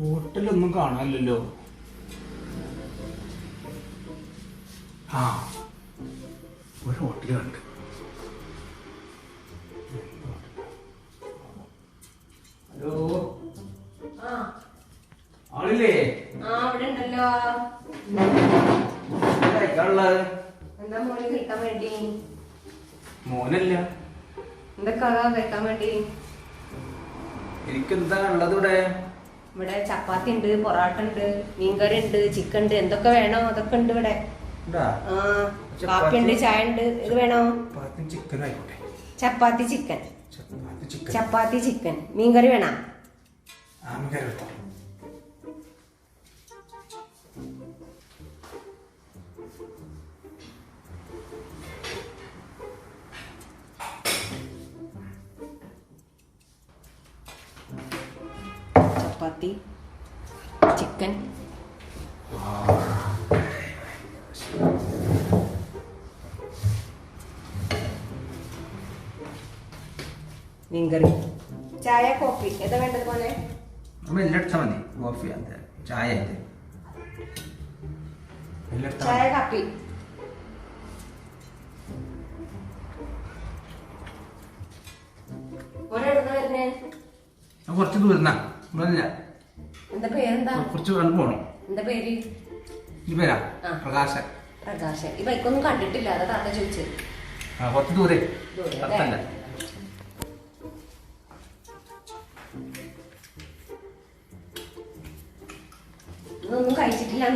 ഹോട്ടലൊന്നും കാണാനില്ലല്ലോ. ആ. ഒരു ഹോട്ടൽ കണ്ട്. ഹലോ. ആളില്ലേ? മോനല്ല. എന്തൊക്കെ കഴിക്കാൻ വേണ്ടി? എനിക്കെന്താ ഉള്ളത് ഇവിടെ ഇവിടെ ചപ്പാത്തി ഉണ്ട് പൊറോട്ട ഉണ്ട് മീൻകറി ഉണ്ട് ചിക്കൻ ഉണ്ട് എന്തൊക്കെ വേണോ അതൊക്കെ ഉണ്ട് ഇവിടെ? കാപ്പി ഉണ്ട് ചായ ഉണ്ട് ഇത് വേണോ? ചപ്പാത്തി ചിക്കൻ ചപ്പാത്തി ചിക്കൻ മീൻകറി വേണം? ചപ്പാത്തി ചിക്കൻ. മീൻകറി. ചായ കോഫി. ഏതാ വേണ്ടത് പോലെ നമ്മൾ മതി. കോഫി അതെ. ചായ ചായ കാപ്പി. കുറച്ച് ദൂരം ഇല്ല എന്താ പേരെന്താ? കുറച്ച് കണ്ടു പോണം. എന്താ പേര്? ഈ പേരാ പ്രകാശൻ. പ്രകാശൻ. ഈ ബൈക്കൊന്നും കണ്ടിട്ടില്ല. അതാ താത്ത ചോദിച്ചത്. ആ കുറച്ച് ദൂരെ.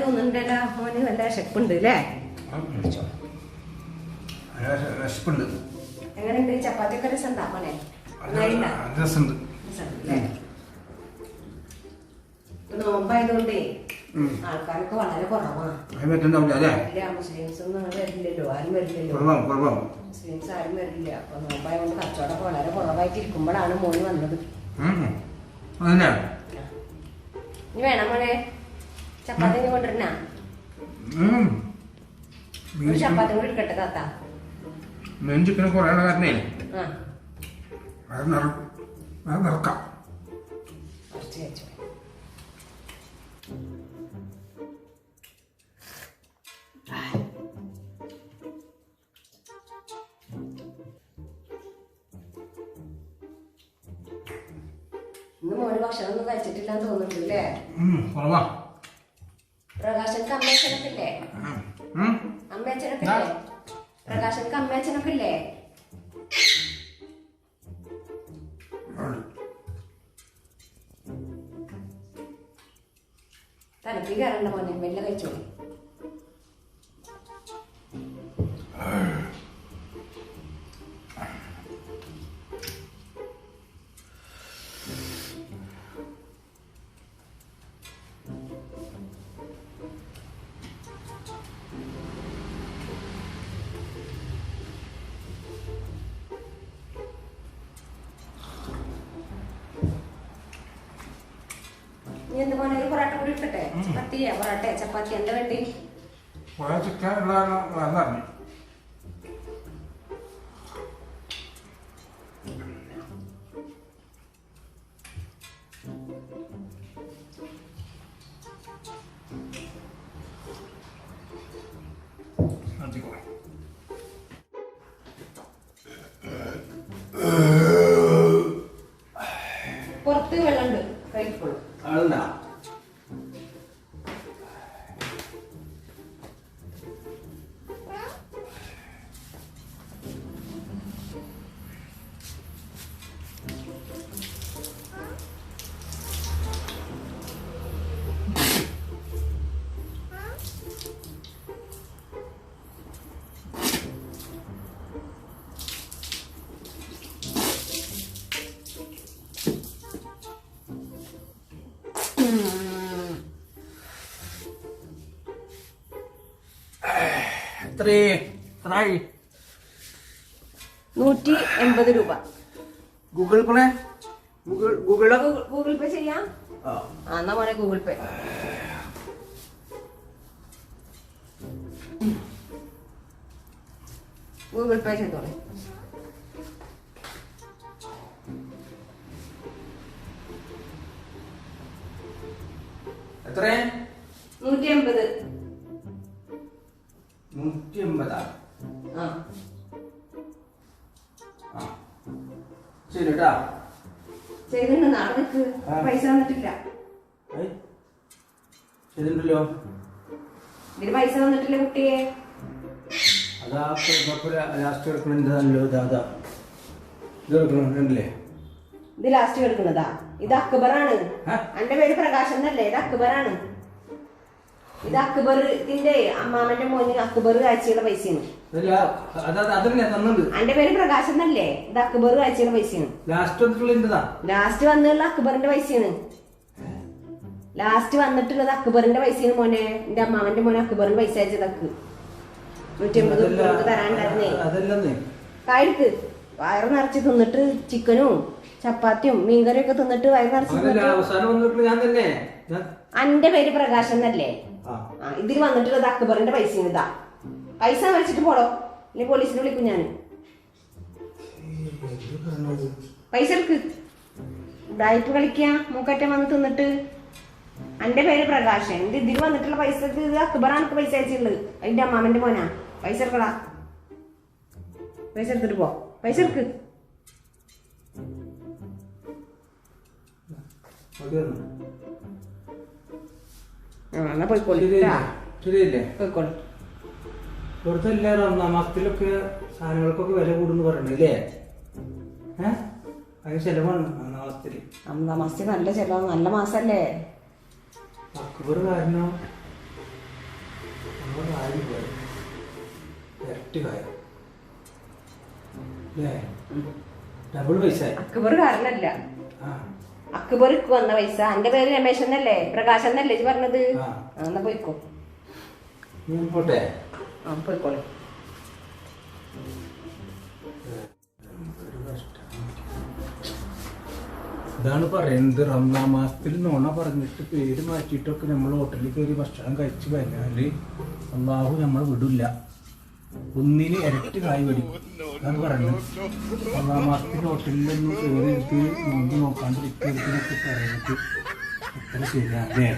തോന്നുന്നുണ്ടല്ലോ മോന് വിശപ്പുണ്ട് അല്ലേ. നല്ല എങ്ങനെയുണ്ട് ചപ്പാത്തി ഒക്കെ രസം ഉണ്ടാ മോനെ? നല്ല നല്ല രസമുണ്ട്. രസമുണ്ടല്ലേ? നോമ്പായതുകൊണ്ടേ. ആൾക്കാരൊക്കെ വളരെ കുറവാണ് മുസ്ലിംസ് വരില്ലല്ലോ ആരും വരില്ലല്ലോ. മുസ്ലിംസ് ആരും വരില്ല. അപ്പൊ നോമ്പായതുകൊണ്ട് കച്ചവടമൊക്കെ വളരെ കുറവായിട്ട് ഇരിക്കുമ്പോഴാണ് മോന് വന്നത്. ഉം. അതല്ലേ ഇനി വേണം മോനെ. ചപ്പാത്തി കൊണ്ടുവരണ? ഒരു ചപ്പാത്തി കൂടി എടുക്കട്ടെ താത്ത? മീൻ ചിക്കന് കാരണേ. അത് നിറക്കാം. കുറച്ച് ഇന്ന് മോന് ഭക്ഷണം ഒന്നും കഴിച്ചിട്ടില്ലാന്ന് തോന്നുന്നുണ്ട് അല്ലേ കുറവാ. പ്രകാശനക്ക് അമ്മയച്ഛനൊക്കെ ഇല്ലേ. അമ്മയച്ഛനൊക്കെ ഇല്ലേ പ്രകാശനക്ക് അമ്മയച്ഛനൊക്കെ ഇല്ലേ തലപ്പി കയറണ്ട മോനെ മെല്ലെ കഴിച്ചോളി. എന്ത് മോനെ ഒരു പൊറാട്ട കൂടി ഇട്ടട്ടെ? ചപ്പാത്തിയാ പൊറാട്ട ചപ്പാത്തി എന്താ വേണ്ടി? കുറേ ചിക്കൻ ഉള്ളതാണ് പറഞ്ഞു. അടിക്കോ എത്രേ? എത്രയായി നൂറ്റി എൺപത് രൂപ. Google Pay? Google Google Google- Pay ചെയ്യാം? ആ. എന്നാ മോനെ ഗൂഗിൾ പേ. ഗൂഗിൾ പേ ചെയ്തോളെ. എത്ര? നൂറ്റി അമ്പത് നൂറ്റി എൺപതാ ആ. ആ. ശരി കേട്ടാ ചെയ്തിട്ടുണ്ട്. നാളെ പൈസ വന്നിട്ടില്ല. ഏയ്, ചെയ്തിട്ടുണ്ടല്ലോ. ഇതിന് പൈസ വന്നിട്ടില്ല കുട്ടിയെ. അതാ ലാസ്റ്റ് എടുക്കണല്ലോ ഇതാ അതാ ഇത് എടുക്കണല്ലേ ഇത് ലാസ്റ്റ് എടുക്കുന്നതാ. ഇത് അക്ബറാണ്. ആ? എന്റെ പേര് പ്രകാശ് എന്നല്ലേ? ഇത് അക്ബറാണ്. ഇത് അക്ബർ ഇതിന്റെ അമ്മാമന്റെ മോന് അക്ബർ കാഴ്ചയുടെ പൈസയാണ്. എന്റെ പേര് പ്രകാശ് എന്നല്ലേ? ഇത് അക്ബർ കാഴ്ചയുടെ പൈസയാണ്. ലാസ്റ്റ് വന്നുള്ള അക്ബറിന്റെ പൈസയാണ്. ലാസ്റ്റ് വന്നിട്ടുള്ളത് അക്ബറിന്റെ പൈസയാണ് മോനെ. എന്റെ അമ്മാവന്റെ മോനെ അക്ബറിന്റെ പൈസ അയച്ചത് അക്ക്. നൂറ്റി അമ്പത് തരാണ്ടായിരുന്നേ കായടുക്ക്. വയറ് നിറച്ച് തിന്നിട്ട് ചിക്കനും ചപ്പാത്തിയും മീൻകറിയും ഒക്കെ തിന്നിട്ട് വയറ് നിറച്ച് അന്റെ പേര് പ്രകാശ് എന്നല്ലേ? ആ. ഇതിൽ വന്നിട്ടുള്ളത് അക്ബറിന്റെ പൈസ ഇതാ. പൈസ മേടിച്ചിട്ട് പോടോ. ഇനി പോലീസിനെ വിളിക്കും ഞാൻ പൈസ എടുക്ക്. ഡയറ്റ് കളിക്കുക മൂക്കറ്റം വന്ന് തിന്നിട്ട്. എന്റെ പേര് പ്രകാശൻ എന്റെ ഇതിൽ വന്നിട്ടുള്ള പൈസ ഇത് അക്ബറാണ് പൈസ അയച്ചിട്ടുള്ളത്. അതിന്റെ അമ്മാമന്റെ മോനാ. പൈസ എടുക്കടാ. പൈസ എടുത്തിട്ട് പോ. പൈസ എടുക്ക്. വന്നു. ആ എന്നാ പോയിക്കോളി ശരിയല്ലേ? പോയിക്കോളി ഇവിടുത്തെ എല്ലാവരും ഒന്നാം മാസത്തിലൊക്കെ സാധനങ്ങൾക്കൊക്കെ വില കൂടുന്നു പറയണല്ലേ? ഏഹ് അതിന് ചെലവാണ് ഒന്നാം മാസത്തിൽ മാസത്തിൽ നല്ല ചെലവ് നല്ല മാസല്ലേ? അക്ബർ കാരണം നമ്മുടെ കാര്യം പോയി. ഇരട്ടി കാര്യം അല്ലേ ഡബിൾ പൈസ. അക്ബർ കാരണല്ല ആ. അക്ബർക്ക് വന്ന പൈസ. എന്റെ പേര് രമേശ് എന്നല്ലേ പ്രകാശ് എന്നല്ലേ ഇജ്ജ് പറഞ്ഞത് എന്നാ പോയിക്കോ. പോട്ടെ? ആ പോയിക്കോളി. ഇതാണ് പറയുന്നത് റംസാൻ മാസത്തിൽ നോണ പറഞ്ഞിട്ട് പേര് മാറ്റിയിട്ടൊക്കെ നമ്മൾ ഹോട്ടലിൽ കയറി ഭക്ഷണം കഴിച്ചു കഴിഞ്ഞാൽ അള്ളാഹു നമ്മൾ വിടില്ല. ഒന്നിന് ഇരട്ടി കായ് പഠിക്കും അതാണ് പറയുന്നത് മാസത്തിൽ ഹോട്ടലിലൊന്നും കയറി എടുത്ത് നോമ്പ് നോക്കാണ്ടിരിക്കുന്നൊക്കെ പറയുന്നത് എത്ര അല്ലേ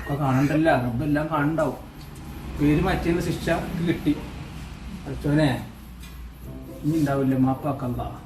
ഒക്കെ കാണണ്ടല്ല. റബ്ബെല്ലാം കാണണ്ടാവും. പേര് മാറ്റിയതിന് ശിക്ഷ കിട്ടി. അച്ഛനെ ഇനി ഉണ്ടാവില്ല. മാപ്പാക്കല്ല.